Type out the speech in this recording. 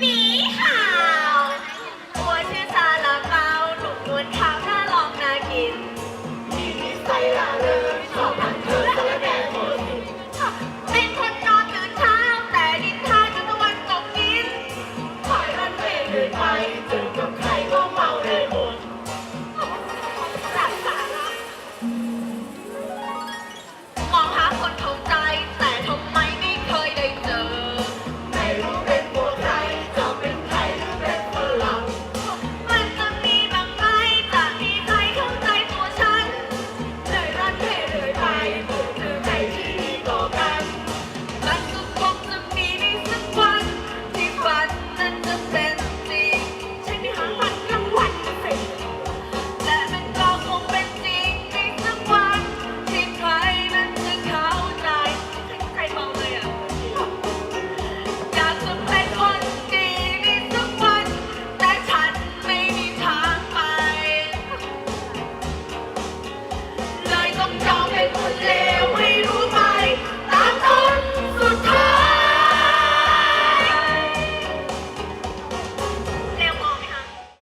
วัวชื่อซาลาเปาหนุ่มนวลขาวน่าลองน่ากินนิสัยล่าเชอบทำเ